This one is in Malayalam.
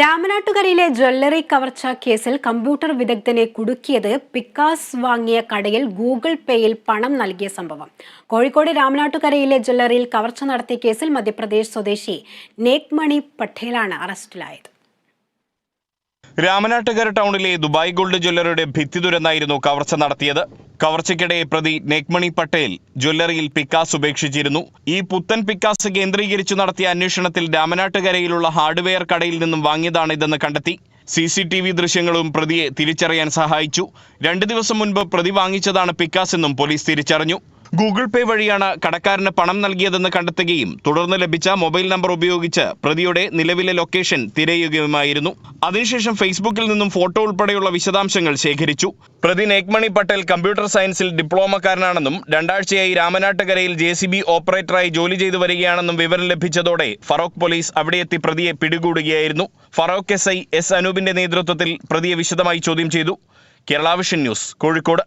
രാമനാട്ടുകരയിലെ ജ്വല്ലറി കവർച്ച കേസിൽ കമ്പ്യൂട്ടർ വിദഗ്ധനെ കുടുക്കിയത് പിക്കാസ് വാങ്ങിയ കടയിൽ ഗൂഗിൾ പേയിൽ പണം നൽകിയ സംഭവം. കോഴിക്കോട് രാമനാട്ടുകരയിലെ ജ്വല്ലറിയിൽ കവർച്ച നടത്തിയ കേസിൽ മധ്യപ്രദേശ് സ്വദേശി നേക്മണി പട്ടേലാണ് അറസ്റ്റിലായത്. രാമനാട്ടുകര ടൗണിലെ ദുബായ് ഗോൾഡ് ജ്വല്ലറിയുടെ ഭിത്തി തുരന്നായിരുന്നു കവർച്ച നടത്തിയത്. കവർച്ചയ്ക്കിടെ പ്രതി നെക്മണി പട്ടേൽ ജ്വല്ലറിയിൽ പിക്കാസ് ഉപേക്ഷിച്ചിരുന്നു. ഈ പുത്തൻ പിക്കാസ് കേന്ദ്രീകരിച്ചു നടത്തിയ അന്വേഷണത്തിൽ രാമനാട്ടുകരയിലുള്ള ഹാർഡ്വെയർ കടയിൽ നിന്നും വാങ്ങിയതാണിതെന്ന് കണ്ടെത്തി. സി സി ടി വി ദൃശ്യങ്ങളും പ്രതിയെ തിരിച്ചറിയാൻ സഹായിച്ചു. രണ്ട് ദിവസം മുൻപ് പ്രതി വാങ്ങിച്ചതാണ് പിക്കാസ് എന്നും പോലീസ് തിരിച്ചറിഞ്ഞു. ഗൂഗിൾ പേ വഴിയാണ് കടക്കാരന് പണം നൽകിയതെന്ന് കണ്ടെത്തുകയും തുടർന്ന് ലഭിച്ച മൊബൈൽ നമ്പർ ഉപയോഗിച്ച് പ്രതിയുടെ നിലവിലെ ലൊക്കേഷൻ തിരയുകയുമായിരുന്നു. അതിനുശേഷം ഫേസ്ബുക്കിൽ നിന്നും ഫോട്ടോ ഉൾപ്പെടെയുള്ള വിശദാംശങ്ങൾ ശേഖരിച്ചു. പ്രതി നേക്മണി പട്ടേൽ കമ്പ്യൂട്ടർ സയൻസിൽ ഡിപ്ലോമക്കാരനാണെന്നും രണ്ടാഴ്ചയായി രാമനാട്ടുകരയിൽ ജെ സി ബി ഓപ്പറേറ്ററായി ജോലി ചെയ്തു വരികയാണെന്നും വിവരം ലഭിച്ചതോടെ ഫറോക്ക് പോലീസ് അവിടെയെത്തി പ്രതിയെ പിടികൂടുകയായിരുന്നു. ഫറോക്ക് എസ് ഐ എസ് അനൂപിന്റെ നേതൃത്വത്തിൽ പ്രതിയെ വിശദമായി ചോദ്യം ചെയ്തു. Kerala vision news Kozhikode.